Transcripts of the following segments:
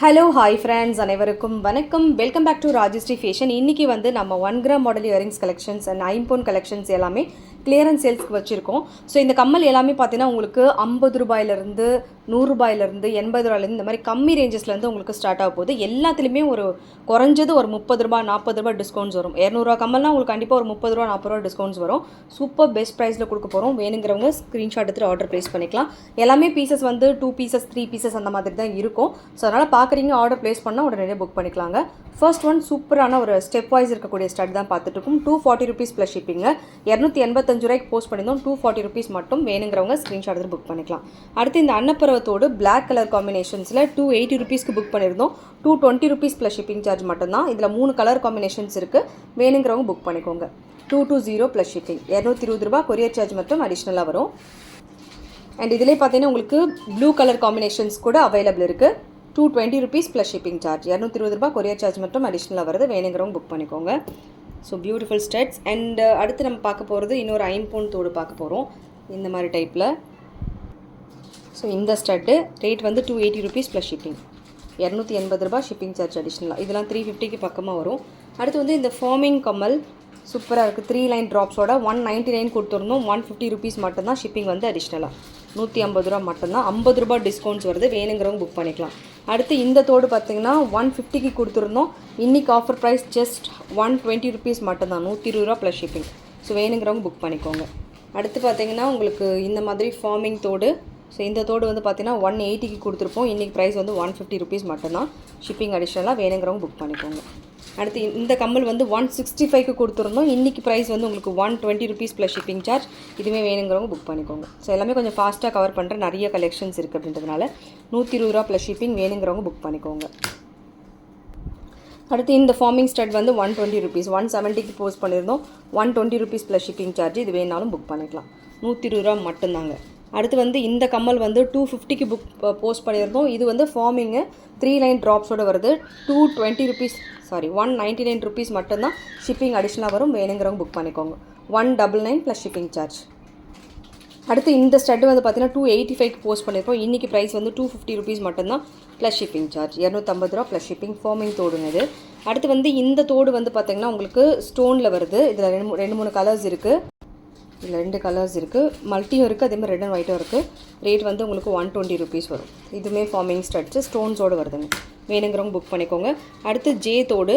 Hello hi friends அனைவருக்கும் வணக்கம். Welcome back to Rajashree fashion இன்னைக்கு வந்து நம்ம one gram model earrings collections and ஐம்போன் collections எல்லாமே கிளியரன்ஸ் சேல்ஸ்க்கு வச்சுருக்கோம். ஸோ இந்த கம்மல் எல்லாமே பார்த்தீங்கன்னா உங்களுக்கு ஐம்பது ரூபாயிலேருந்து நூறுரூபாயிலேருந்து எண்பது ரூபாயிலேருந்து இந்த மாதிரி கம்மி ரேஞ்சஸ்லேருந்து உங்களுக்கு ஸ்டார்ட் ஆக போகுது. எல்லாத்துலேயுமே ஒரு குறைஞ்சது ஒரு முப்பது ரூபா நாற்பது ரூபாய் டிஸ்கவுண்ட்ஸ் வரும். இரநூறுவா கம்மல்னா உங்களுக்கு கண்டிப்பாக ஒரு முப்பது ரூபா நாற்பது ரூபா டிஸ்கவுண்ட்ஸ் வரும். சூப்பர் பெஸ்ட் ப்ரைஸில் கொடுக்க போகிறோம் வேணுங்கிறவங்க ஸ்க்ரீன்ஷாட் எடுத்துகிட்டு ஆர்டர் ப்ளேஸ் பண்ணிக்கலாம். எல்லாமே பீசஸ் வந்து டூ பீசஸ் த்ரீ பீசஸ் அந்த மாதிரி தான் இருக்கும். ஸோ அதனால் பார்க்குறீங்க ஆர்டர் ப்ளேஸ் பண்ணால் உடனே புக் பண்ணிக்கலாங்க. ஃபர்ஸ்ட் ஒன் சூப்பரான ஒரு ஸ்டெப் வைஸ் இருக்கக்கூடிய ஸ்டட் தான் பார்த்துட்டு இருக்கும். Two forty rupees plus shipping இரநூத்தி எண்பத்தஞ்சு ரூபாய்க்கு போஸ்ட் பண்ணியிருந்தோம். டூ ஃபார்ட்டி ருபீஸ் மட்டும் வேணுங்கிறவங்க ஸ்க்ரீன்ஷாட் எடுத்து புக் பண்ணிக்கலாம். அடுத்து இந்த அன்னப்பருவத்தோடு பிளாக் கலர் காம்பினேஷன்ஸில் டூ எயிட்டி ருபீஸ்க்கு புக் பண்ணியிருந்தோம். Two twenty rupees plus shipping charge மட்டும்தான். இதில் மூணு கலர் காம்பினேஷன்ஸ் இருக்குது வேணுங்கிறவங்க புக் பண்ணிக்கோங்க. Two two zero plus shipping இரநூத்தி இருபது ரூபா கொரியர் சார்ஜ் மட்டும் அடிஷ்னலாக வரும். அண்ட் இதிலே பார்த்தீங்கன்னா உங்களுக்கு ப்ளூ கலர் காம்பினேஷன்ஸ் கூட அவைலபிள் இருக்குது two twenty rupees plus shipping charge இரநூத்தி இருபது ரூபா கொரியர் சார்ஜ் மட்டும் அடிஷ்னலாக வருது வேணுங்கிறவங்க புக் பண்ணிக்கோங்க. ஸோ பியூட்டிஃபுல் ஸ்டெட்ஸ் அண்ட் அடுத்து நம்ம பார்க்க போகிறது இன்னொரு ஐம்பூன் தோடு பார்க்க போகிறோம் இந்த மாதிரி டைப்பில் ஸோ இந்த ஸ்டட்டு ரேட் வந்து two eighty rupees plus shipping இரநூத்தி எண்பது ரூபா ஷிப்பிங் சார்ஜ் அடிஷ்னலாக இதெல்லாம் த்ரீ ஃபிஃப்டிக்கு பக்கமாக வரும். அடுத்து வந்து இந்த ஃபார்மிங் கம்மல். சூப்பராக இருக்குது த்ரீ லைன் ட்ராப்ஸோட ஒன் நைன்ட்டி நைன் கொடுத்துருந்தோம் ஒன் ஃபிஃப்டி ருபீஸ் மட்டும்தான் ஷிப்பிங் வந்து அடிஷ்னலாக நூற்றி ஐம்பது ரூபா மட்டும்தான். ஐம்பது ரூபா டிஸ்கவுண்ட்ஸ் வருது. வேணுங்கிறவங்க புக் பண்ணிக்கலாம். அடுத்து இந்த தோடு பார்த்தீங்கன்னா ஒன் ஃபிஃப்டிக்கு கொடுத்துருந்தோம். இன்றைக்கி offer price just one twenty rupees மட்டும்தான். நூற்றி இருபது ரூபா ப்ளஸ் ஷிப்பிங் ஸோ வேணுங்கிறவங்க புக் பண்ணிக்கோங்க. அடுத்து பார்த்தீங்கன்னா உங்களுக்கு இந்த மாதிரி ஃபார்மிங் தோடு. ஸோ இந்த தோடு வந்து பார்த்தீங்கன்னா ஒன் எயிட்டிக்கு கொடுத்துருப்போம். இன்றைக்கி ப்ரைஸ் வந்து ஒன் ஃபிஃப்டி ருபீஸ் மட்டும்தான். ஷிப்பிங் அடிஷ்னலாக வேணுங்கிறவங்க புக் பண்ணிக்கோங்க. அடுத்து இந்த கம்மல் வந்து ஒன் சிக்ஸ்டி ஃபைவ்க்கு கொடுத்துருந்தோம். இன்றைக்கி ப்ரைஸ் வந்து உங்களுக்கு one twenty rupees plus shipping charge இதுவுமே வேணுங்கிறவங்க புக் பண்ணிக்கோங்க. ஸோ எல்லாமே கொஞ்சம் ஃபாஸ்ட்டாக கவர் பண்ணுற நிறைய கலெக்ஷன்ஸ் இருக்குது அப்படின்றதுனால நூற்றி இருபது ரூபா ப்ளஸ் ஷிப்பிங் வேணுங்கிறவங்க புக் பண்ணிக்கோங்க. அடுத்து இந்த ஃபார்மிங் ஸ்டட் வந்து ஒன் டுவெண்ட்டி ருபீஸ் ஒன் செவன்ட்டிக்கு போஸ்ட் பண்ணியிருந்தோம் one twenty rupees plus shipping charge இது வேணாலும் புக் பண்ணிக்கலாம். நூற்றி இருபது ரூபா மட்டும்தாங்க. அடுத்து வந்து இந்த கம்மல் வந்து டூ ஃபிஃப்டிக்கு புக் போஸ்ட் பண்ணியிருந்தோம். இது வந்து ஃபார்மிங்கு த்ரீ லைன் ட்ராப்ஸோட வருது. Two twenty rupees sorry one ninety nine rupees மட்டும்தான் ஷிப்பிங் அடிஷ்னலாக வரும். வேணுங்கிறவங்க புக் பண்ணிக்கோங்க. One double nine plus shipping charge அடுத்து இந்த ஸ்டட் வந்து பார்த்தீங்கன்னா டூ எயிட்டி ஃபைவ்க்கு போஸ்ட் பண்ணியிருக்கோம். இன்றைக்கி ப்ரைஸ் வந்து டூ ஃபிஃப்டி ருபீஸ் மட்டும்தான் ப்ளஸ் ஷிப்பிங் சார்ஜ் இரநூத்தம்பது ரூபா ப்ளஸ் ஷிப்பிங் ஃபார்மிங் தோடுங்க இது. அடுத்து வந்து இந்த தோடு வந்து பார்த்திங்கன்னா உங்களுக்கு ஸ்டோனில் வருது. இதில் ரெண்டு ரெண்டு மூணு கலர்ஸ் இருக்குது இதில் ரெண்டு கலர்ஸ் இருக்குது மல்ட்டியும் இருக்குது அதே மாதிரி ரெட் அண்ட் ஒயிட்டும் இருக்குது ரேட் வந்து உங்களுக்கு ஒன் டுவெண்ட்டி ருபீஸ் வரும். இதுவுமே ஃபார்மிங் ஸ்டட்ஸு ஸ்டோன்ஸோடு வருதுங்க. வேணுங்கிறவங்க புக் பண்ணிக்கோங்க. அடுத்து ஜே தோடு.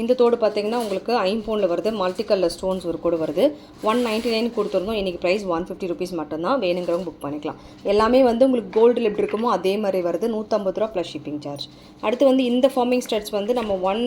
இந்த தோடு பார்த்தீங்கன்னா உங்களுக்கு ஐம்போனில் வருது. மல்டி கலர் ஸ்டோன்ஸ் ஒரு கூட வருது. ஒன் நைன்ட்டி நைன் கொடுத்துருந்தோம். இன்றைக்கி ப்ரைஸ் ஒன் ஃபிஃப்டி ருபீஸ் மட்டும்தான். வேணுங்கிறவங்க புக் பண்ணிக்கலாம். எல்லாமே வந்து உங்களுக்கு கோல்டு லிப்ட் இருக்குமோ அதே மாதிரி வருது. நூற்றம்பது ரூபா ப்ளஸ் ஷிப்பிங் சார்ஜ் அடுத்து வந்து இந்த ஃபார்மிங் ஸ்டட்ஸ் வந்து நம்ம ஒன்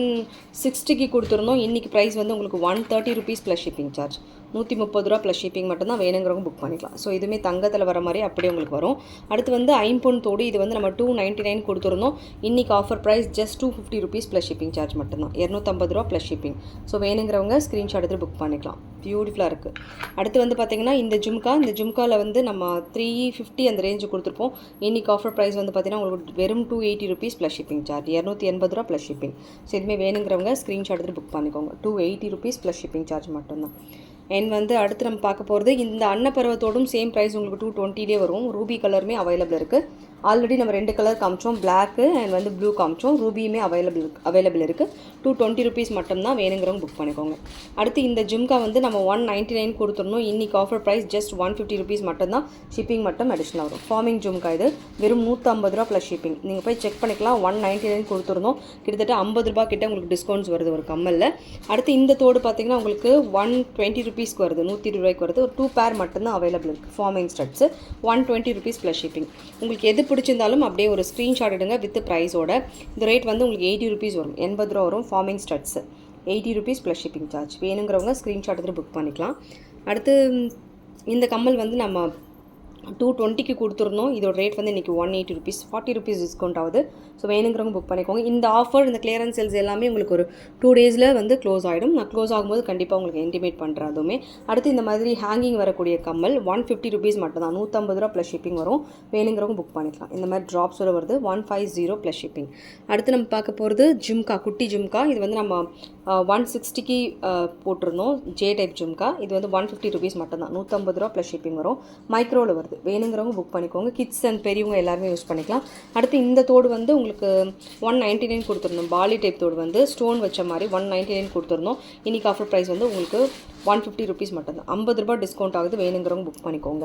சிக்ஸ்டிக்கு கொடுத்துருந்தோம். இன்றைக்கி ப்ரைஸ் வந்து உங்களுக்கு one thirty rupees plus shipping charge நூற்றி முப்பது ரூபா ப்ளஸ் ஷிப்பிங் மட்டும்தான் வேணுங்கிறவங்க புக் பண்ணிக்கலாம். ஸோ இதுவுமே தங்கத்தில் வர மாதிரி அப்படியே உங்களுக்கு வரும். அடுத்து வந்து ஐம்பொன் தோடு இது வந்து நம்ம டூ நைன்ட்டி நைன் கொடுத்துருந்தோம். இன்றைக்கி offer price just two fifty rupees plus shipping charge மட்டும்தான். இரநூத்தம்பது ரூபா ப்ளஸ் ஷிப்பிங் ஸோ வேணுங்கிறவங்க ஸ்க்ரீன்ஷாட் எடுத்து புக் பண்ணிக்கலாம். பியூட்டிஃபுல்லாக இருக்குது அடுத்து வந்து பார்த்திங்கன்னா இந்த ஜும்கா இந்த ஜும்காவில் வந்து நம்ம த்ரீ ஃபிஃப்டி அந்த ரேஞ்சு கொடுத்துருப்போம். இன்றைக்கி ஆஃபர் ப்ரைஸ் வந்து பார்த்திங்கன்னா உங்களுக்கு வெறும் two eighty rupees plus shipping charge இரநூத்தி எண்பது ரூபா ப்ளஸ் ஷிப்பிங் ஸோ இதுவுமே வேணுங்கிறவங்க ஸ்க்ரீன்ஷாட் எடுத்து புக் பண்ணிக்கோங்க. Two eighty rupees plus shipping charge மட்டும்தான். அண்ட் வந்து அடுத்து நம்ம பார்க்க போகிறது இந்த அன்னப்பருவத்தோடும் சேம் ப்ரைஸ் உங்களுக்கு டூ டுவெண்ட்டிலே வரும். ரூபி கலருமே அவைலபிள் இருக்குது ஆல்ரெடி நம்ம ரெண்டு கலர் காமிச்சோம். பிளாக்கு அண்ட் வந்து ப்ளூ காமிச்சோம். ரூபியுமே அவைலபிள் அவைலபிள் இருக்குது டூ டுவெண்ட்டி ருபீஸ் மட்டும்தான் வேணுங்கிறவங்க புக் பண்ணிக்கோங்க. அடுத்து இந்த ஜிம்கா வந்து நம்ம ஒன் நைன்ட்டி நைன் கொடுத்துருந்தோம் இன்றைக்கி offer price just one fifty rupees மட்டும்தான். ஷிப்பிங் மட்டும் அடிஷ்னல் வரும். ஃபார்மிங் ஜும்கா இது. வெறும் நூற்றம்பது ரூபா ப்ளஸ் ஷிப்பிங் நீங்கள் போய் செக் பண்ணிக்கலாம். ஒன் நைன்ட்டி நைன் கொடுத்துருந்தோம் கிட்டத்தட்ட ஐம்பது ரூபா கிட்ட உங்களுக்கு டிஸ்கவுண்ட்ஸ் வருது ஒரு கம்மலில். அடுத்து இந்த தோடு பார்த்தீங்கன்னா உங்களுக்கு ஒன் டுவெண்ட்டி ருபீஸ்க்கு வருது. நூற்றி இருபது ரூபாய்க்கு வருது. ஒரு டூ பேர் மட்டும்தான் அவைலபிள் இருக்குது forming studs one twenty rupees plus shipping உங்களுக்கு எது பிடிச்சிருந்தாலும் அப்படியே ஒரு ஸ்க்ரீன்ஷாட் எடுங்க வித் ப்ரைஸோட இந்த ரேட் வந்து உங்களுக்கு எயிட்டி ருபீஸ் வரும். எண்பது ரூபா வரும் forming studs eighty rupees plus shipping charge வேணுங்கிறவங்க ஸ்க்ரீன்ஷாட் எடுத்து புக் பண்ணிக்கலாம். அடுத்து இந்த கம்மல் வந்து நம்ம டூ டுவெண்ட்டிக்கு கொடுத்துருந்தோம் இதோட ரேட் வந்து இன்றைக்கி one eighty rupees forty rupees discount ஆகுது. ஸோ வேணுங்கிறவங்க புக் பண்ணிக்கோங்க. இந்த ஆஃபர் இந்த கிளியரன்ஸ் சேல்ஸ் எல்லாமே உங்களுக்கு ஒரு டூ டேஸில் வந்து க்ளோஸ் ஆகிடும் நான் க்ளோஸ் ஆகும்போது கண்டிப்பாக உங்களுக்கு இன்டிமேட் பண்ணுறேன் அதுவுமே. அடுத்து இந்த மாதிரி ஹேங்கிங் வரக்கூடிய கம்மல் ஒன் ஃபிஃப்டி ருபீஸ் மட்டும் தான் நூற்றம்பது ரூபா ப்ளஸ் ஷிப்பிங் வரும். வேணுங்கிறவங்க புக் பண்ணிக்கலாம். இந்த மாதிரி ட்ராப்ஸோட வருது one five zero plus shipping அடுத்து நம்ம பார்க்க போகிறது ஜிம்கா குட்டி ஜிம்கா. இது வந்து நம்ம ஒன் சிக்ஸ்டிக்கு போட்டிருந்தோம். ஜே டைப் ஜும்கா இது வந்து ஒன் ஃபிஃப்டி ருபீஸ் மட்டும்தான். நூற்றம்பது ரூபா ப்ளஸ் ஷிப்பிங் வரும். மைக்ரோவில் வருது. வேணுங்கிறவங்க புக் பண்ணிக்கோங்க. கிட்ஸ் அண்ட் பெரியவங்க எல்லாருமே யூஸ் பண்ணிக்கலாம். அடுத்து இந்த தோடு வந்து உங்களுக்கு ஒன் நைன்ட்டி நைன் கொடுத்துருந்தோம். பாலி டைப் தோடு வந்து ஸ்டோன் வச்ச மாதிரி ஒன் நைன்ட்டி நைன் கொடுத்துருந்தோம். இன்றைக்கி ஆஃபர் ப்ரைஸ் வந்து உங்களுக்கு ஒன் ஃபிஃப்டி ருபீஸ் மட்டும்தான். ஐம்பது ரூபாய் டிஸ்கவுண்ட் ஆகுது வேணுங்கிறவங்க புக் பண்ணிக்கோங்க.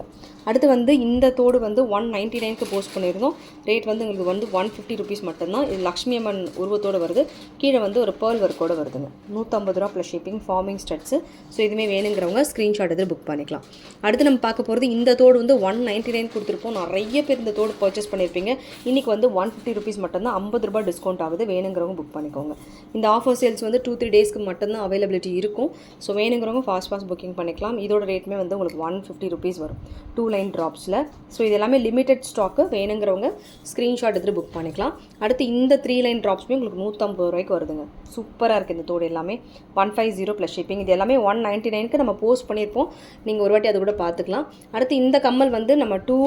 அடுத்து வந்து இந்த தோடு வந்து ஒன் நைன்ட்டி நைனுக்கு போஸ்ட் பண்ணியிருந்தோம். ரேட் வந்து உங்களுக்கு வந்து ஒன் ஃபிஃப்டி ருபீஸ் மட்டும்தான். இது லக்ஷ்மி அம்மன் உருவத்தோடு வருது. கீழே வந்து ஒரு பேர்ல் ஒர்க்கோடு வருதுங்க. நூற்றம்பது ரூபா plus shipping forming studs so இதுவுமே வேணுங்கிறவங்க ஸ்க்ரீன்ஷாட் எடுத்து புக் பண்ணிக்கலாம். அடுத்து நம்ம பார்க்க போகிறது இந்த தோடு வந்து ஒன் நைன்ட்டி நைன் கொடுத்துருப்போம். நிறைய பேர் இந்த தோடு பர்ச்சேஸ் பண்ணியிருப்பீங்க. இன்றைக்கி வந்து ஒன் ஃபிஃப்டி ருபீஸ் மட்டும்தான். ஐம்பது ரூபாய் டிஸ்கவுண்ட் ஆகுது. வேணுங்கிறவங்க புக் பண்ணிக்கோங்க. இந்த ஆஃபர் சேல்ஸ் வந்து டூ த்ரீ டேஸ்க்கு மட்டும்தான் அவைலபிலிட்டி இருக்கும். ஸோ வேணுங்கிறவங்க ஃபாஸ்ட் ஃபாஸ்ட் புக்கிங் பண்ணிக்கலாம். இதோட ரேட்டுமே வந்து உங்களுக்கு ஒன் ஃபிஃப்டி ருபீஸ் வரும். டூ லைன் ட்ராப்ஸில் ஸோ இது எல்லாமே லிமிடெட் ஸ்டாக்கு வேணுங்கிறவங்க ஸ்க்ரீன்ஷாட் எடுத்து புக் பண்ணிக்கலாம். அடுத்து இந்த த்ரீ லைன் ட்ராப்ஸுமே உங்களுக்கு நூற்றம்பது ரூபாய்க்கு வருதுங்க. சூப்பராக இருக்குது இந்த தோடு எல்லாமே. One five zero plus shipping இது எல்லாமே ஒன் நைன்ட்டி நைனுக்கு நம்ம போஸ்ட் பண்ணியிருப்போம். நீங்கள் ஒரு வாட்டி அது கூட பார்த்துக்கலாம். அடுத்து இந்த கம்மல் வந்து நம்ம டூ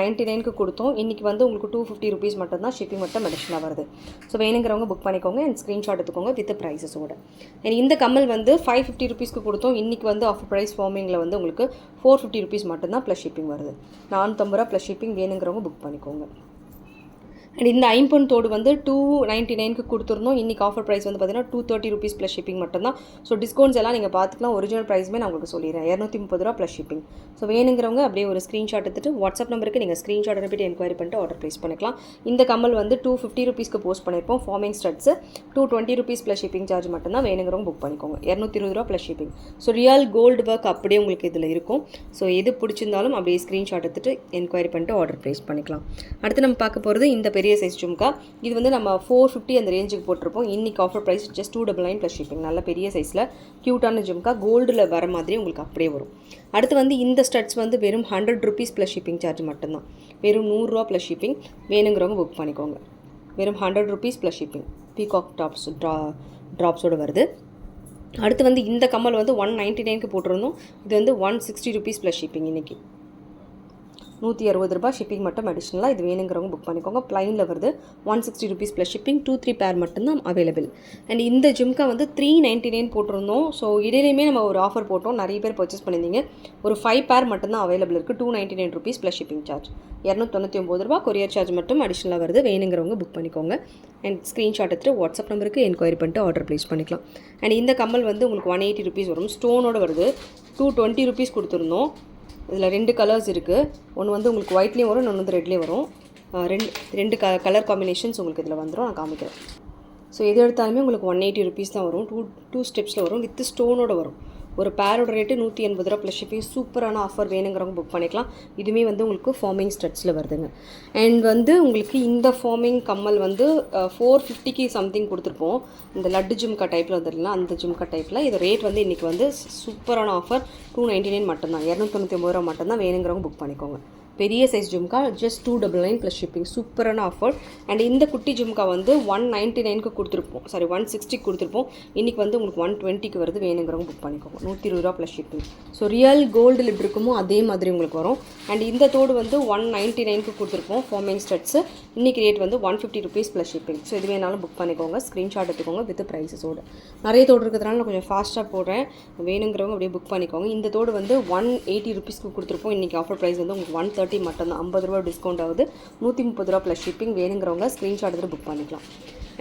நைன்ட்டி நைனுக்கு கொடுத்தோம். இன்றைக்கி வந்து உங்களுக்கு டூ ஃபிஃப்டி ருபீஸ் மட்டும்தான் ஷிப்பிங் மட்டும் அடிஷனாக வருது. ஸோ வேணுங்கிறவங்க புக் பண்ணிக்கோங்க அண்ட் ஸ்க்ரீன்ஷாட் எடுத்துக்கோங்க வித் ப்ரைஸஸோட அண்ட் இந்த கம்மல் வந்து ஃபைவ் ஃபிஃப்டி ருபீஸ்க்கு கொடுத்தோம். இன்றைக்கி வந்து ஆஃபர் ப்ரைஸ் ஃபார்மிங்கில் வந்து உங்களுக்கு ஃபோர் ஃபிஃப்டி ருபீஸ் மட்டும்தான் ப்ளஸ் ஷிப்பிங் வருது. நானூற்றம்பது ரூபா ப்ளஸ் ஷிப்பிங் வேணுங்கிறவங்க புக் பண்ணிக்கோங்க. அண்ட் இந்த ஐம்பொன் தோடு வந்து டூ நைன்ட்டி நைனுக்கு கொடுத்துருந்தோம் இன்றைக்கி ஆஃபர் ப்ரைஸ் வந்து பார்த்தீங்கன்னா two thirty rupees plus shipping மட்டும்தான். ஸோ டிஸ்கவுண்ட்ஸ் எல்லாம் நீங்கள் பார்த்துக்கலாம் ஒரிஜினல் ப்ரைஸுமே நான் உங்களுக்கு சொல்லிடுறேன். இரநூத்தி முப்பது ரூபா ப்ளஸ் ஷிப்பிங் ஸோ வேணுங்கிறவங்க அப்படியே ஒரு ஸ்க்ரீன்ஷாட் எடுத்துட்டு வாட்ஸ்அப் நம்பருக்கு நீங்கள் ஸ்க்ரீன்ஷாட் அனுப்பிட்டு என்கொயரி பண்ணிட்டு ஆர்டர் ப்ளேஸ் பண்ணிக்கலாம். இந்த கம்மல் வந்து டூ ஃபிஃப்டி ருபீஸ்க்கு போஸ்ட் பண்ணியிருப்போம் forming studs two twenty rupees plus shipping charge மட்டும்தான் வேணுங்கிறவங்க புக் பண்ணிக்கோங்க. இரநூத்தி இருபது ரூபா plus shipping so real gold work அப்படியே உங்களுக்கு இதில் இருக்கும். ஸோ எது பிடிச்சிருந்தாலும் அப்படியே ஸ்க்ரீன்ஷாட் எடுத்துட்டு என்கொயரி பண்ணிட்டு ஆர்டர் ப்ளேஸ் பண்ணிக்கலாம். அடுத்து நம்ம பார்க்க போகிறது இந்த பெரிய பெரிய சைஸ் ஜும்கா. இது வந்து நம்ம ஃபோர் ஃபிஃப்டி அந்த ரேஞ்சுக்கு போட்டிருப்போம். இன்றைக்கி offer price just two double nine plus shipping நல்ல பெரிய சைஸில் க்யூட்டான ஜும்கா. கோல்டில் வர மாதிரி உங்களுக்கு அப்படியே வரும். அடுத்து வந்து இந்த ஸ்டட்ஸ் வந்து வெறும் hundred rupees plus shipping charge மட்டும்தான். வெறும் நூறுரூவா ப்ளஸ் ஷிப்பிங் வேணுங்கிறவங்க புக் பண்ணிக்கோங்க. வெறும் hundred rupees plus shipping peacock tops draw ட்ராப்ஸோடு வருது. அடுத்து வந்து இந்த கம்மல் வந்து ஒன் நைன்ட்டி நைனுக்கு போட்டிருந்தோம். இது வந்து one sixty rupees plus shipping இன்றைக்கி நூற்றி அறுபது ரூபாய் ஷிப்பிங் மட்டும் அடிஷ்னலாக இது வேணுங்கிறவங்க புக் பண்ணிக்கோங்க. ப்ளைனில் வருது. One sixty rupees plus shipping two three pair மட்டும்தான் அவைலபிள் அண்ட் இந்த ஜிம்கா வந்து த்ரீ நைன்ட்டி நைன் போட்டிருந்தோம். ஸோ இடையிலையுமே நம்ம ஒரு ஆஃபர் போட்டோம். நிறைய பேர் பர்ச்சேஸ் பண்ணியிருந்தீங்க. ஒரு ஃபைவ் பேர் மட்டும்தான் அவைலபிள் இருக்குது two ninety nine rupees plus shipping charge இரநூத்தொண்ணூற்றி ஒம்பது ரூபா கொரியர் சார்ஜ் மட்டும் அடிஷ்னலாக வருது. வேணுங்கிறவங்க புக் பண்ணிக்கோங்க. அண்ட் ஸ்க்ரீன்ஷாட் எடுத்துட்டு வாட்ஸ்அப் நம்பருக்கு என்கொயரி பண்ணிட்டு ஆர்டர் ப்ளேஸ் பண்ணிக்கலாம். அண்ட் இந்த கம்மல் வந்து உங்களுக்கு ஒன் எயிட்டி ருபீஸ் வரும். ஸ்டோனோட வருது. டூ டுவெண்ட்டி ருபீஸ் கொடுத்துருந்தோம். இதில் ரெண்டு கலர்ஸ் இருக்குது ஒன்று வந்து உங்களுக்கு ஒயிட்லேயும் வரும் இன்னொன்று வந்து ரெட்லேயும் வரும். ரெண்டு ரெண்டு க கலர் காம்பினேஷன்ஸ் உங்களுக்கு இதில் வந்துடும் நான் காமிக்கிறேன். ஸோ எது எடுத்தாலுமே உங்களுக்கு ஒன் எயிட்டி ருபீஸ் தான் வரும். டூ டூ ஸ்டெப்ஸில் வரும். வித் ஸ்டோனோட வரும். ஒரு பேரோட ரேட்டு நூற்றி எண்பது ரூபா ப்ளஸ் ஷிப்பிங் சூப்பரான ஆஃபர் வேணுங்கிறவங்க புக் பண்ணிக்கலாம். இதுவுமே வந்து உங்களுக்கு ஃபார்மிங் ஸ்டட்ஸில் வருதுங்க. அண்ட் வந்து உங்களுக்கு இந்த ஃபார்மிங் கம்மல் வந்து ஃபோர் ஃபிஃப்டிக்கு சம்திங் கொடுத்துருப்போம். இந்த லட்டு ஜும்கா டைப்பில் வந்துருக்கலாம் அந்த ஜும்கா டைப்பில் இது ரேட் வந்து இன்றைக்கி வந்து சூப்பரான ஆஃபர் டூ நைன்ட்டி நைன் மட்டும்தான் இரநூத்தொண்ணூற்றி ஒம்பது ரூபா மட்டும்தான் வேணுங்கிறவங்க புக் பண்ணிக்கோங்க. பெரிய size jhumka just two double nine plus shipping சூப்பரான ஆஃபர் அண்ட் இந்த குட்டி ஜும்கா வந்து ஒன் நைன்ட்டி நைனுக்கு கொடுத்துருப்போம். சாரி ஒன் சிக்ஸ்டிக்கு கொடுத்துருப்போம். இன்றைக்கி வந்து உங்களுக்கு ஒன் டுவெண்ட்டிக்கு வருது. வேணுங்கிறவங்க புக் பண்ணிக்கோங்க. நூற்றி இருபது ரூபா plus shipping so real gold lip இருக்குமோ அதே மாதிரி உங்களுக்கு வரும். அண்ட் இந்த தோடு வந்து ஒன் நைன்ட்டி நைனுக்கு கொடுத்துருப்போம். ஃபோமிங் ஸ்டட்ஸு இன்றைக்கி ரேட் வந்து one fifty rupees plus shipping so இது வேணாலும் புக் பண்ணிக்கோங்க. ஸ்க்ரீன்ஷாட் எடுத்துக்கோங்க வித் ப்ரைஸஸோடு நிறைய தோடு இருக்கிறதுனால நான் கொஞ்சம் ஃபாஸ்ட்டாக போடுறேன். வேணுங்கிறவங்க அப்படியே புக் பண்ணிக்கோங்க. இந்த தோடு வந்து ஒன் எயிட்டி ருபீஸ்க்கு கொடுத்துருப்போம். இன்றைக்கி ஆஃபர் ப்ரைஸ் வந்து உங்களுக்கு ஒன் தேர்ட்டி மட்டும்தான். ஐம்பது ரூபா டிஸ்கவுண்ட் ஆகுது. நூற்றி முப்பது ரூபா ப்ளஸ் ஷிப்பிங் வேணுங்கிறவங்க ஸ்க்ரீன்ஷாட் எடுத்து புக் பண்ணிக்கலாம்.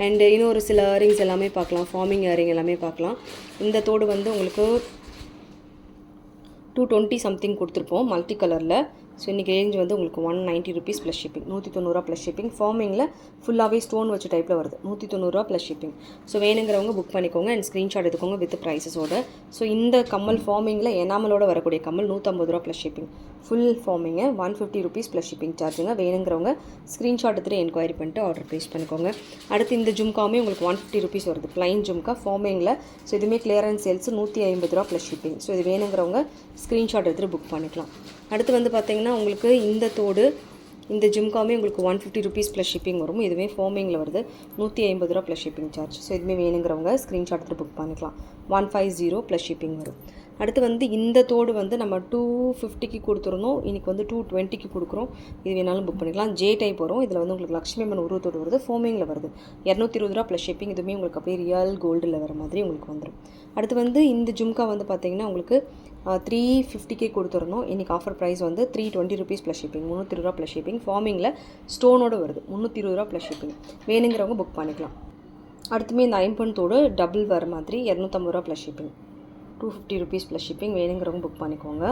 அண்ட் இன்னொரு சில இயரிங்ஸ் எல்லாமே பார்க்கலாம். ஃபார்மிங் இயரிங் எல்லாமே பார்க்கலாம். இந்த தோடு வந்து உங்களுக்கு டூ டுவெண்ட்டி சம்திங் கொடுத்துருப்போம். மல்டி கலரில் ஸோ இன்றைக்கி ரேஞ்ச் வந்து உங்களுக்கு one ninety rupees plus shipping நூற்றி தொண்ணூறுரூவா ப்ளஸ் ஷிப்பிங் ஃபார்மிங்கில் ஃபுல்லாகவே ஸ்டோன் வச்ச டைப்பில் வருது. நூற்றி தொண்ணூறுரூவா ப்ளஸ் ஷிப்பிங் ஸோ வேணுங்கிறவங்க புக் பண்ணிக்கோங்க அண்ட் ஸ்க்ரீன்ஷாட் எடுத்துக்கோங்க வித் ப்ரைஸஸோட ஸோ இந்த கம்மல் ஃபார்மிங்கில் எனாமலோட வரக்கூடிய கம்மல் நூற்றம்பது ரூபா plus shipping full ஃபார்மிங்க one fifty rupees plus shipping சார்ஜுங்க வேணுங்கிறவங்க ஸ்க்ரீன்ஷாட் எடுத்துகிட்டு என்கொயரி பண்ணிட்டு ஆர்டர் ப்ளேஸ் பண்ணிக்கோங்க. அடுத்து இந்த ஜும்காவுமே உங்களுக்கு ஒன் ஃபிஃப்டி ருபீஸ் வருது. ப்ளைன் ஜும்கா ஃபார்மிங்கில் ஸோ இதுவுமே கிளியரன்ஸ் சேல்ஸ் நூற்றி ஐம்பது ரூபா ப்ளஸ் ஷிப்பிங் ஸோ இது வேணுங்கிறவங்க ஸ்க்ரீன்ஷாட் எடுத்துகிட்டு புக் பண்ணிக்கலாம். அடுத்து வந்து பார்த்தீங்கன்னா உங்களுக்கு இந்த தோடு இந்த ஜிம்காமே உங்களுக்கு one fifty rupees plus shipping வரும். இதுவே ஃபோமிங்கில் வருது. நூற்றி ஐம்பது ரூபா ப்ளஸ் ஷிப்பிங் சார்ஜ் ஸோ இதுவுமே வேணுங்கிறவங்க ஸ்க்ரீன்ஷாட் எடுத்து புக் பண்ணிக்கலாம். One five zero plus shipping வரும். அடுத்து வந்து இந்த தோடு வந்து நம்ம டூ ஃபிஃப்டிக்கு கொடுத்துருந்தோம் இன்றைக்கி வந்து டூ டுவெண்ட்டிக்கு கொடுக்குறோம். இது வேணாலும் புக் பண்ணிக்கலாம். ஜே டைப் வரும். இதில் வந்து உங்களுக்கு லக்ஷ்மி அம்மன் உருவத்தோடு வருது. ஃபோமிங்கில் வருது. இரநூத்தி இருபது ரூபா ப்ளஸ் ஷிப்பிங் இதுவுமே உங்களுக்கு அப்படியே ரியல் கோல்டில் வர மாதிரி உங்களுக்கு வந்துடும் அடுத்து வந்து இந்த ஜும்கா வந்து பார்த்தீங்கன்னா உங்களுக்கு த்ரீ ஃபிஃப்டிக்கே கொடுத்துருந்தோம் இன்றைக்கி ஆஃபர் ப்ரைஸ் வந்து three twenty rupees plus shipping முந்நூற்றி ரூபா ப்ளஸ் ஷிப்பிங் ஃபார்மிங்கில் ஸ்டோனோடு வருது. முந்நூற்றி இருபது ரூபா ப்ளஸ் ஷிப்பிங் வேணுங்கிறவங்க புக் பண்ணிக்கலாம். அடுத்துமே இந்த ஐம்பனத்தோடு டபுள் வர மாதிரி இரநூத்தம்பது ரூபா plus shipping two fifty rupees plus shipping வேணுங்கிறவங்க புக் பண்ணிக்கோங்க.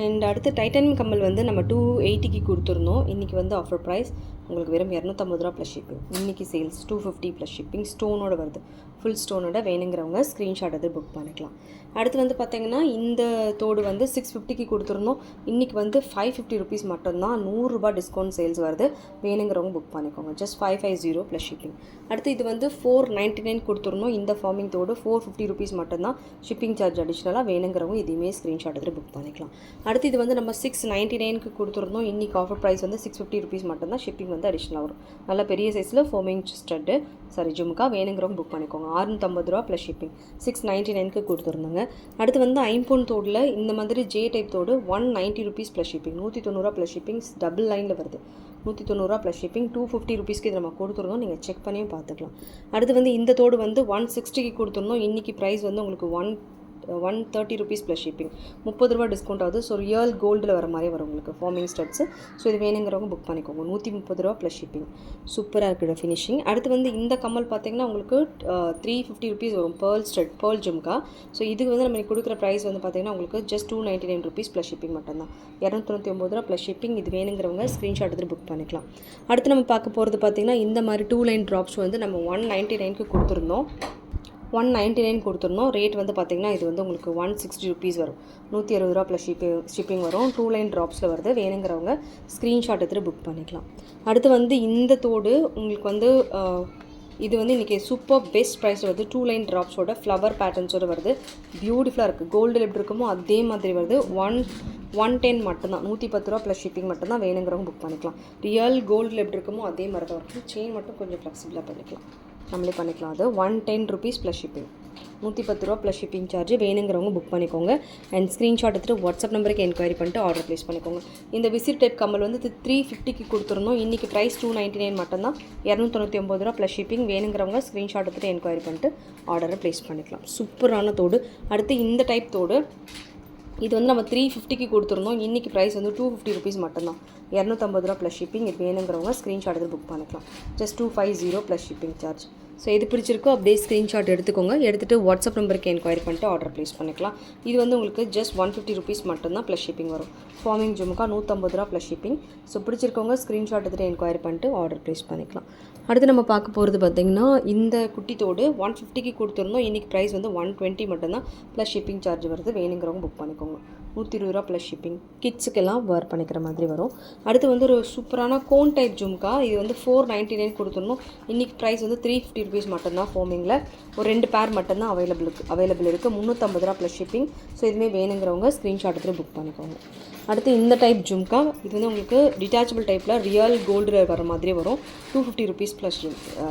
அண்ட் அடுத்து டைட்டானியம் கம்மல் வந்து நம்ம டூ எயிட்டிக்கு கொடுத்துருந்தோம் இன்றைக்கி வந்து ஆஃபர் ப்ரைஸ் உங்களுக்கு வெறும் இரநூத்தம்பது ரூபா ப்ளஸ் ஷிப்பிங் இன்றைக்கி sales two fifty plus shipping ஸ்டோனோட வருது. ஃபுல் ஸ்டோனோட வேணுங்கிறவங்க ஸ்க்ரீன்ஷாட் அது புக் பண்ணிக்கலாம். அடுத்து வந்து பார்த்தீங்கன்னா இந்த தோடு வந்து சிக்ஸ் ஃபிஃப்டிக்கு கொடுத்துருந்தோம் இன்றைக்கி வந்து ஃபைவ் ஃபிஃப்டி ருபீஸ் மட்டும்தான் நூறுரூபா டிஸ்கவுண்ட் சேல்ஸ் வருது. வேணுங்கிறவங்க புக் பண்ணிக்கோங்க. Just five five zero plus shipping அடுத்து இது வந்து ஃபோர் நைன்ட்டி நைன் கொடுத்துருந்தோம் இந்த ஃபார்மிங் தோடு ஃபோர் ஃபிஃப்டி ருபீஸ் மட்டும்தான் ஷிப்பிங் சார்ஜ் அடிஷ்னலாக வேணுங்கிறவங்க இதையுமே ஸ்க்ரீன்ஷாட் எடுத்து புக் பண்ணிக்கலாம். அடுத்து இது வந்து நம்ம சிக்ஸ் நைன்ட்டி நைனுக்கு கொடுத்துருந்தோம் இன்றைக்கி ஆஃபர் ப்ரைஸ் வந்து சிக்ஸ் ஃபிஃப்டி ருபீஸ் மட்டும்தான் ஷிப்பிங் வந்து அடிஷ்னலாக வரும். நல்ல பெரிய சைஸில் ஃபோமிங் ஸ்டட்டு சாரி ஜும்கா வேணுங்கிறவங்க புக் பண்ணிக்கோங்க. ஆறுநூற்றம்பது ரூபா ப்ளஸ் ஷிப்பிங் சிக்ஸ் நைன்ட்டி நைனுக்கு கொடுத்துருந்தாங்க. அடுத்து வந்து ஐம்பொன் தோடில் இந்த மாதிரி ஜே டைப் தோடு one ninety rupees plus shipping நூற்றி தொண்ணூறுரூவா ப்ளஸ் ஷிப்பிங் டபுள் லைனில் வருது. நூற்றி தொண்ணூறுரூவா ப்ளஸ் ஷிப்பிங் டூ ஃபிஃப்டி ருபீஸ்க்கு இது நம்ம கொடுத்துருந்தோம். நீங்கள் செக் பண்ணியும் பார்த்துக்கலாம். அடுத்து வந்து இந்த தோடு வந்து ஒன் சிக்ஸ்டிக்கு கொடுத்துருந்தோம். இன்றைக்கி ப்ரைஸ் வந்து உங்களுக்கு one one thirty rupees plus shipping முப்பது ரூபா டிஸ்கவுண்ட் ஆகுது. ஸோ ரியல் கோல்டில் வர மாதிரி வரும் உங்களுக்கு ஃபார்மிங் ஸ்டட்ஸு ஸோ இது வேணுங்கிறவங்க புக் பண்ணிக்கோங்க. நூற்றி முப்பது ரூபா ப்ளஸ் ஷிப்பிங் சூப்பராக இருக்குது ஃபினிஷிங் அடுத்து வந்து இந்த கம்மல் பார்த்தீங்கன்னா உங்களுக்கு த்ரீ ஃபிஃப்டி ருபீஸ் வரும். Pearl stud pearl jhumka so இதுக்கு வந்து நம்ம கொடுக்குற ப்ரைஸ் வந்து பார்த்தீங்கன்னா உங்களுக்கு just two ninety nine rupees plus shipping மட்டும்தான். இரநூத்தி ஒம்பது ரூபா ப்ளஸ் ஷிப்பிங் இது வேணுங்கிறவங்க ஸ்க்ரீன்ஷாட் எடுத்து புக் பண்ணிக்கலாம். அடுத்து நம்ம பார்க்க போகிறது பார்த்தீங்கன்னா இந்த மாதிரி டூ லைன் ட்ராப்ஸ் வந்து நம்ம ஒன் நைன்ட்டி நைனுக்கு கொடுத்துருந்தோம். ஒன் நைன்ட்டி நைன் கொடுத்துருந்தோம் ரேட் வந்து பார்த்திங்கன்னா இது வந்து உங்களுக்கு ஒன் சிக்ஸ்டி ருபீஸ் வரும். நூற்றி அறுபது ரூபா ப்ளஸ் ஷிப்பிங் ஷிப்பிங் வரும். டூ லைன் ட்ராப்ஸில் வருது. வேணுங்கிறவங்க ஸ்க்ரீன்ஷாட் எடுத்துகிட்டு புக் பண்ணிக்கலாம். அடுத்து வந்து இந்த தோடு உங்களுக்கு வந்து இது வந்து இன்றைக்கி சூப்பர் பெஸ்ட் ப்ரைஸ் வருது. டூ லைன் ட்ராப்ஸோட ஃப்ளவர் பேட்டர்ன்ஸோட வருது. பியூட்டிஃபுல்லாக இருக்குது கோல்டு எப்படி இருக்குமோ அதே மாதிரி வருது. ஒன் ஒன் டென் மட்டும்தான். நூற்றி பத்து ரூபா ப்ளஸ் ஷிப்பிங் மட்டும்தான் வேணுங்கிறவங்க புக் பண்ணிக்கலாம். ரியல் கோல்டில் எப்படி இருக்குமோ அதே மாதிரி தான் இருக்கும் செயின் மட்டும் கொஞ்சம் ஃப்ளெக்சிபிளாக பண்ணிக்கலாம். நம்மளே பண்ணிக்கலாம். அது one ten rupees plus shipping நூற்றி பத்து ரூபா ப்ளஸ் ஷிப்பிங் சார்ஜ் வேணுங்கிறவங்க புக் பண்ணிக்கோங்க. அண்ட் ஸ்க்ரீன்ஷாட் எடுத்துகிட்டு வாட்ஸ்அப் நம்பருக்கு என்கொயரி பண்ணிட்டு ஆர்டர் ப்ளேஸ் பண்ணிக்கோங்க. இந்த விசிட் டைப் கம்மல் வந்து த்ரீ ஃபிஃப்டிக்கு கொடுத்துருந்தோம் இன்றைக்கி ப்ரைஸ் டூ நைன்ட்டி நைன் மட்டும்தான். இரநூத்தொண்ணூற்றி ஒம்பது ரூபா ப்ளஸ் ஷிப்பிங் வேணுங்கிறவங்க ஸ்க்ரீன்ஷாட் எடுத்துகிட்டு என்கொயரி பண்ணிட்டு ஆர்டரை ப்ளேஸ் பண்ணிக்கலாம். சூப்பரான தோடு. அடுத்து இந்த டைப் தோடு. இது வந்து நம்ம த்ரீ ஃபிஃப்டிக்கு கொடுத்துருந்தோம் இன்றைக்கி ப்ரைஸ் வந்து டூ ஃபிஃப்டி ருபீஸ் மட்டும்தான். இரநூத்தம்பது ரூபா ப்ளஸ் ஷிப்பிங் இது வேணுங்கிறவங்க ஸ்க்ரீன்ஷாட் எடுத்து புக் பண்ணிக்கலாம். Just two five zero plus shipping charge so எது பிடிச்சிருக்கோ அப்படியே ஸ்க்ரீன்ஷாட் எடுத்துக்கோங்க. எடுத்துகிட்டு வாட்ஸ்அப் நம்பருக்கு என்கொயரி பண்ணிட்டு ஆர்டர் ப்ளேஸ் பண்ணிக்கலாம். இது வந்து உங்களுக்கு ஜஸ்ட் ஒன் ஃபிஃப்டி ருபீஸ் மட்டும்தான் ப்ளஸ் ஷிப்பிங் வரும். ஃபார்மிங் ஜுமுக்கா நூற்றம்பது ரூபா ப்ளஸ் ஷிப்பிங் ஸோ பிடிச்சிருக்கவங்க ஸ்க்ரீன்ஷாட் எடுத்துகிட்டு என்கொயரி பண்ணிட்டு ஆர்டர் ப்ளேஸ் பண்ணிக்கலாம். அடுத்து நம்ம பார்க்க போகிறது பார்த்திங்கன்னா இந்த குட்டி தோடு ஒன் ஃபிஃப்டிக்கு கொடுத்துருந்தோம். இன்றைக்கி ப்ரைஸ் வந்து ஒன் டுவெண்ட்டி மட்டும்தான் ப்ளஸ் ஷிப்பிங் சார்ஜ் வருது. வேணுங்கிறவங்க புக் பண்ணிக்கோங்க. நூற்றி இருபது ரூபா ப்ளஸ் ஷிப்பிங் கிட்ஸுக்கெல்லாம் வேர் பண்ணிக்கிற மாதிரி வரும். அடுத்து வந்து ஒரு சூப்பரான கோன் டைப் ஜும்கா இது வந்து ஃபோர் நைன்ட்டி நைன் கொடுத்துடணும். இன்றைக்கி ப்ரைஸ் வந்து த்ரீ ஃபிஃப்டி ருபீஸ் மட்டும்தான் ஃபோமிங்கில் ஒரு ரெண்டு பேர் மட்டும்தான் அவைலபிள் அவைலபிள் இருக்குது முந்நூற்றம்பது ரூபா ப்ளஸ் ஷிப்பிங் ஸோ இதுவுமே வேணுங்கிறவங்க ஸ்க்ரீன்ஷாட் எடுத்து புக் பண்ணிக்கோங்க. அடுத்து இந்த டைப் ஜும்கா இது வந்து உங்களுக்கு டிட்டாச்சபிள் டைப்பில் ரியல் கோல்டு வர மாதிரி வரும். Two fifty rupees plus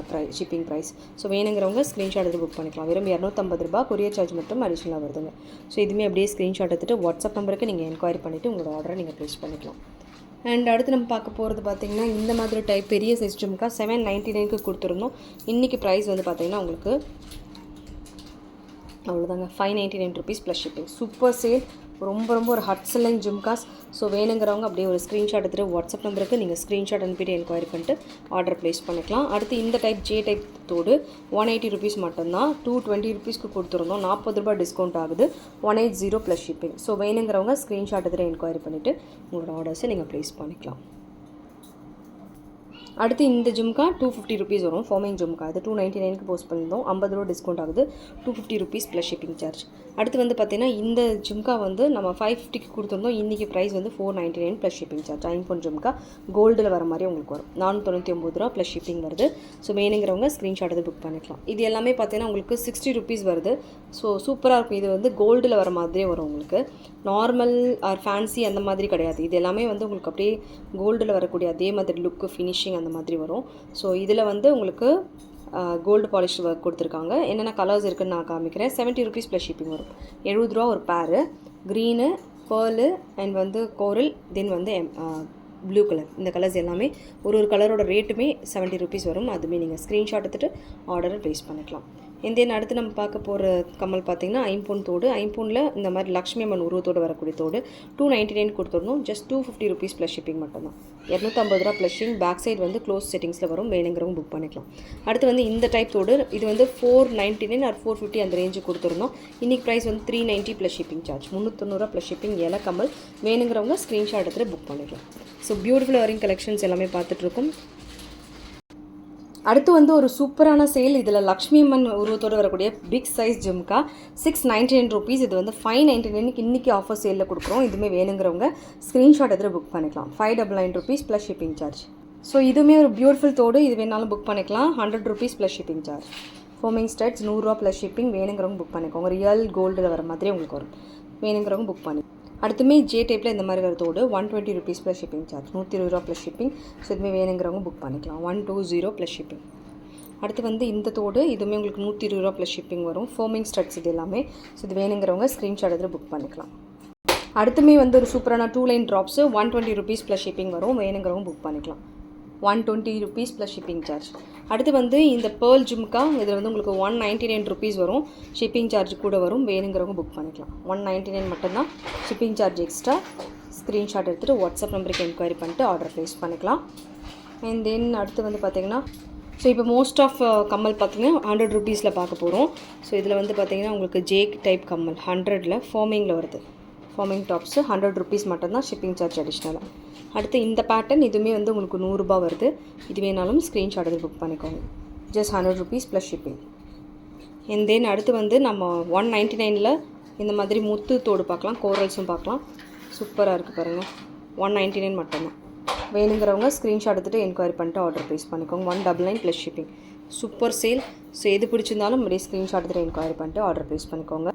price shipping price so வேணுங்கிறவங்க ஸ்க்ரீன்ஷாட் எடுத்து புக் பண்ணிக்கலாம். வெறும் இரநூத்தம்பது ரூபா கொரியர் சார்ஜ் மட்டும் அடிஷனலாக வருதுங்க. ஸோ இதுவுமே அப்படியே ஸ்க்ரீன்ஷாட் எடுத்துகிட்டு வாட்ஸ்அப் நம்பருக்கு நீங்கள் என்கொயரி பண்ணிவிட்டு உங்களோட ஆர்டரை நீங்கள் ப்ளேஸ் பண்ணிக்கலாம். அண்ட் அடுத்து நம்ம பார்க்க போகிறது பார்த்திங்கன்னா இந்த மாதிரி டைப் பெரிய சைஸ் ஜும்கா செவன் நைன்ட்டி நைனுக்கு கொடுத்துருந்தோம். இன்றைக்கி ப்ரைஸ் வந்து பார்த்திங்கன்னா உங்களுக்கு அவ்வளோதாங்க five ninety nine rupees plus shipping super sale ரொம்ப ரொம்ப ஒரு ஹட் செல்லிங் ஜும்காஸ் ஸோ வேணுங்கிறவங்க அப்படியே ஒரு ஸ்க்ரீன்ஷாட் எடுத்துகிட்டு வாட்ஸ்அப் நம்பருக்கு நீங்கள் ஸ்க்ரீன்ஷாட் அனுப்பிட்டு என்கொயரி பண்ணிட்டு ஆர்டர் ப்ளேஸ் பண்ணிக்கலாம். அடுத்து இந்த டைப் ஜே டைப் தோடு ஒன் எயிட்டி ருபீஸ் மட்டும்தான். டூ டுவெண்ட்டி ருபீஸ்க்கு கொடுத்துருந்தோம். நாற்பது ரூபாய் டிஸ்கவுண்ட் ஆகுது. One eight zero plus shipping so வேணுங்கிறவங்க ஸ்க்ரீன்ஷாட் எடுத்துகிட்டு என்கொயரி பண்ணிவிட்டு உங்களோட ஆர்டர்ஸை நீங்கள் ப்ளேஸ் பண்ணிக்கலாம். அடுத்து இந்த ஜும்கா டூ ஃபிஃப்டி ருபீஸ் வரும். ஃபோமிங் ஜும்கா. அது டூ நைன்ட்டி நைனுக்கு போஸ்ட் பண்ணியிருந்தோம். ஐம்பது ரூபா டிஸ்கவுண்ட் ஆகுது. Two fifty rupees plus shipping charge அடுத்து வந்து பார்த்தீங்கன்னா இந்த ஜும்கா வந்து நம்ம ஃபைவ் ஃபிஃப்டிக்கு கொடுத்துருந்தோம். இன்றைக்கி ப்ரைஸ் வந்து four ninety nine plus shipping charge iPhone jhumka. கோல்டில் வர மாதிரி உங்களுக்கு வரும். நானூற்றி ஒம்பது ரூபா ப்ளஸ் ஷிப்பிங் வருது. ஸோ வேணுங்கிறவங்க ஸ்க்ரீன்ஷாட் எடுத்து புக் பண்ணிக்கலாம். இது எல்லாமே பார்த்தீங்கன்னா உங்களுக்கு சிக்ஸ்டி ருபீஸ் வருது. ஸோ சூப்பராக இருக்கும். இது வந்து கோல்டில் வர மாதிரியே வரும் உங்களுக்கு. நார்மல் ஆர் ஃபேன்சி அந்த மாதிரி கிடையாது. இது எல்லாமே வந்து உங்களுக்கு அப்படியே கோல்டில் வரக்கூடிய அதே மாதிரி லுக்கு ஃபினிஷிங் அந்த மாதிரி வரும். ஸோ இதில் வந்து உங்களுக்கு கோல்டு பாலிஷ் ஒர்க் கொடுத்துருக்காங்க. என்னென்ன கலர்ஸ் இருக்குன்னு நான் காமிக்கிறேன். செவன்ட்டி ருபீஸ் ப்ளஸ் ஷிப்பிங் வரும். எழுபது ரூபா ஒரு பேரு க்ரீனு பேர்லு அண்ட் வந்து கோரல் தென் வந்து ப்ளூ கலர் இந்த கலர்ஸ் எல்லாமே ஒரு ஒரு கலரோட ரேட்டுமே செவன்ட்டி ருபீஸ் வரும். அதுவுமே நீங்கள் ஸ்க்ரீன்ஷாட் எடுத்துகிட்டு ஆர்டரை ப்ளேஸ் பண்ணிக்கலாம். இந்தியன் அடுத்து நம்ம பார்க்க போகிற கம்மல் பார்த்தீங்கன்னா ஐம்பொன் தோடு. ஐம்பொனில் இந்த மாதிரி லக்ஷ்மி அம்மன் உருவத்தோடு வரக்கூடிய தோடு. டூ நைன்ட்டி நைன் கொடுத்துடணும். Just two fifty rupees plus shipping மட்டும்தான். இரநூத்தம்பது ரூபா ப்ளஸ் ஷிப்பிங் பேக் சைடு வந்து க்ளோஸ் செட்டிங்ஸில் வரும். வேணுங்கிறவங்க புக் பண்ணிக்கலாம். அடுத்து வந்து இந்த டைப் தோடு. இது வந்து four ninety nine or four fifty அந்த ரேஞ்சு கொடுத்துருந்தோம் இன்றைக்கி ப்ரைஸ் வந்து three ninety plus shipping charge முந்நூற்றூறுவா plus shipping இலை கம்மல் வேணுங்கிறவங்க ஸ்க்ரீன்ஷாட் எடுத்துகிட்டு புக் பண்ணிக்கலாம். ஸோ பியூட்டிஃபுல் வரிங் கலெக்ஷன்ஸ் எல்லாமே பார்த்துட்ருக்கோம் அடுத்து வந்து ஒரு சூப்பரான சேல். இதில் லக்ஷ்மி அம்மன் உருவத்தோடு வரக்கூடிய big size jhumka six ninety nine rupees இது வந்து ஃபைவ் நைன்டி நைனுக்கு இன்றைக்கி ஆஃபர் சேலில் கொடுக்குறோம். இதுவுமே வேணுங்கிறவங்க ஸ்க்ரீன்ஷாட் எடுத்து புக் பண்ணிக்கலாம். Five double nine rupees plus shipping charge so இதுவுமே ஒரு பியூட்டிஃபுல் தோடு. இது வேணாலும் புக் பண்ணிக்கலாம். Hundred rupees plus shipping charge forming studs நூறுரூவா ப்ளஸ் ஷிப்பிங் வேணுங்கிறவங்க புக் பண்ணிக்கோங்க. ரியல் கோல்டில் வர மாதிரி உங்களுக்கு வரும். வேணுங்கிறவங்க புக் பண்ணி அடுத்துமே ஜே டைப்பில் இந்த மாதிரி வரதோடு one twenty rupees plus shipping charge நூற்றி இருபது ரூபா ப்ளஸ் ஷிப்பிங் ஸோ இதுவுமே வேணுங்கிறவங்க புக் பண்ணிக்கலாம். One two zero plus shipping அடுத்து வந்து இந்த தோடு இதுவுமே உங்களுக்கு நூற்றி இருபது ரூபா ப்ளஸ் ஷிப்பிங் வரும். ஃபோமிங் ஸ்டட்ஸ் இது எல்லாமே. ஸோ இது வேணுங்கிறவங்க ஸ்க்ரீன்ஷாட் எடுத்து புக் பண்ணிக்கலாம். அடுத்துமே வந்து ஒரு சூப்பரான two line drops one twenty rupees plus shipping வரும். வேணுங்கிறவங்க புக் பண்ணிக்கலாம். One twenty rupees plus shipping charge அடுத்து வந்து இந்த பேர்ல் ஜிம்க்கா இதில் வந்து உங்களுக்கு ஒன் நைன்ட்டி நைன் ருபீஸ் வரும். ஷிப்பிங் சார்ஜ் கூட வரும். வேணுங்கிறவங்க புக் பண்ணிக்கலாம். ஒன் நைன்ட்டி நைன் மட்டும்தான் ஷிப்பிங் சார்ஜ் எக்ஸ்ட்ரா ஸ்க்ரீன்ஷாட் எடுத்துகிட்டு வாட்ஸ்அப் நம்பருக்கு என்கொயரி பண்ணிட்டு ஆர்டர் ப்ளேஸ் பண்ணிக்கலாம். அண்ட் தென் அடுத்து வந்து பார்த்திங்கன்னா ஸோ இப்போ மோஸ்ட் ஆஃப் uh, கம்மல் பார்த்தீங்கன்னா ஹண்ட்ரட் ருபீஸில் பார்க்க போகிறோம் ஸோ இதில் வந்து பார்த்தீங்கன்னா உங்களுக்கு ஜேக் டைப் கம்மல் ஹண்ட்ரடில் ஃபார்மிங்கில் வருது. ஃபார்மிங் டாப்ஸு ஹண்ட்ரட் ருபீஸ் மட்டும்தான் ஷிப்பிங் சார்ஜ் அடிஷ்னலாக அடுத்து இந்த பேட்டர்ன் இதுவுமே வந்து உங்களுக்கு நூறுரூபா வருது. இது வேணாலும் ஸ்க்ரீன்ஷாட் எடுத்து புக் பண்ணிக்கோங்க. Just hundred rupees plus shipping and then அடுத்து வந்து நம்ம ஒன் நைன்ட்டி நைனில் இந்த மாதிரி முத்து தோடு பார்க்கலாம் கோரல்ஸும் பார்க்கலாம். சூப்பராக இருக்குது பாருங்கள் ஒன் நைன்ட்டி நைன் மட்டும்தான். வேணுங்கிறவங்க ஸ்க்ரீன்ஷாட் எடுத்துகிட்டு என்கொயரி பண்ணிட்டு ஆர்டர் ப்ளேஸ் பண்ணிக்கோங்க. One double nine plus shipping super sale so எது பிடிச்சிருந்தாலும் அப்படியே ஸ்க்ரீன்ஷாட் எடுத்துகிட்டு என்கொயரி பண்ணிட்டு ஆர்டர் ப்ளேஸ் பண்ணிக்கோங்க.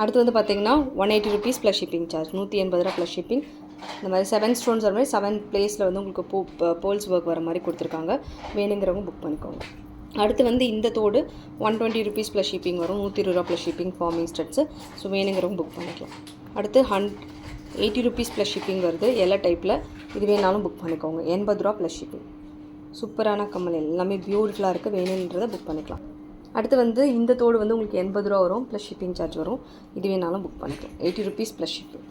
அடுத்து வந்து பார்த்தீங்கன்னா one eighty rupees plus shipping charge நூற்றி எண்பது ரூபா ப்ளஸ் ஷிப்பிங் இந்த மாதிரி செவன் ஸ்டோன்ஸ் வர மாதிரி செவன் பிளேஸில் வந்து உங்களுக்கு போ போல்ஸ் ஒர்க் வர மாதிரி கொடுத்துருக்காங்க. வேணுங்கிறவங்க புக் பண்ணிக்கோங்க. அடுத்து வந்து இந்த தோடு one twenty rupees plus shipping வரும். நூற்றி இருபது ரூபா plus shipping forming studs so வேணுங்கிறவங்க புக் பண்ணிக்கலாம். அடுத்து hundred eighty rupees plus shipping வருது. எல்லா டைப்பில் இது வேணாலும் புக் பண்ணிக்கோங்க. எண்பது ரூபா ப்ளஸ் ஷிப்பிங் சூப்பரான கம்மல். எல்லாமே பியூட்டிஃபுல்லாக இருக்குது வேணுன்றதை புக் பண்ணிக்கலாம். அடுத்து வந்து இந்த தோடு வந்து உங்களுக்கு எண்பது ரூபா வரும் ப்ளஸ் ஷிப்பிங் சார்ஜ் வரும். இது வேணாலும் புக் பண்ணிக்கலாம். எயிட்டி ருபீஸ் ப்ளஸ் ஷிப்பிங்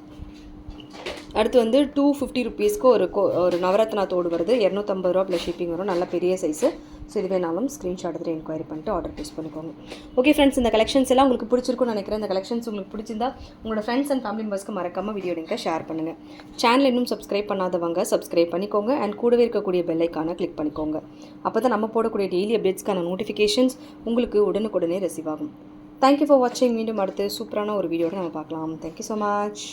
அடுத்து வந்து டூ ஃபிஃப்டி ருபீஸ்க்கு ஒரு கோ ஒரு நவரத்னா தோடு வருது. இரநூத்தம்பது ரூபா ப்ளஸ் ஷிப்பிங் வரும். நல்ல பெரிய சைஸு ஸோ இது வேணாலும் ஸ்க்ரீன்ஷாட் எடுத்து என்கொயரி பண்ணிட்டு ஆர்டர் ப்ளேஸ் பண்ணிக்கோங்க. ஓகே ஃப்ரெண்ட்ஸ் இந்த கலெக்ஷன்ஸ் எல்லாம் உங்களுக்கு பிடிச்சிருக்கும்னு நினைக்கிறேன். இந்த கலெக்ஷன்ஸ் உங்களுக்கு பிடிச்சிருந்தா உங்களோட ஃப்ரெண்ட்ஸ் அண்ட் ஃபேமிலி மெம்பர்ஸ்க்கு மறக்காமல் வீடியோ லிங்கை ஷேர் பண்ணுங்கள் சேனல் இன்னும் சப்ஸ்கிரைப் பண்ணாதவங்க சப்ஸ்கிரைப் பண்ணிக்கோங்க. அண்ட் கூடவே இருக்கக்கூடிய பெல்லைக்கான கிளிக் பண்ணிக்கோங்க. அப்போ தான் நம்ம போடக்கூடிய டெய்லி அப்டேட்ஸ்க்கான நோட்டிஃபிகேஷன்ஸ் உங்களுக்கு உடனுக்குடனே ரிசீவ் ஆகும். தேங்க்யூ ஃபார் வாட்சிங் மீண்டும் அடுத்து சூப்பரான ஒரு வீடியோட நம்ம பார்க்கலாம். Thank you so much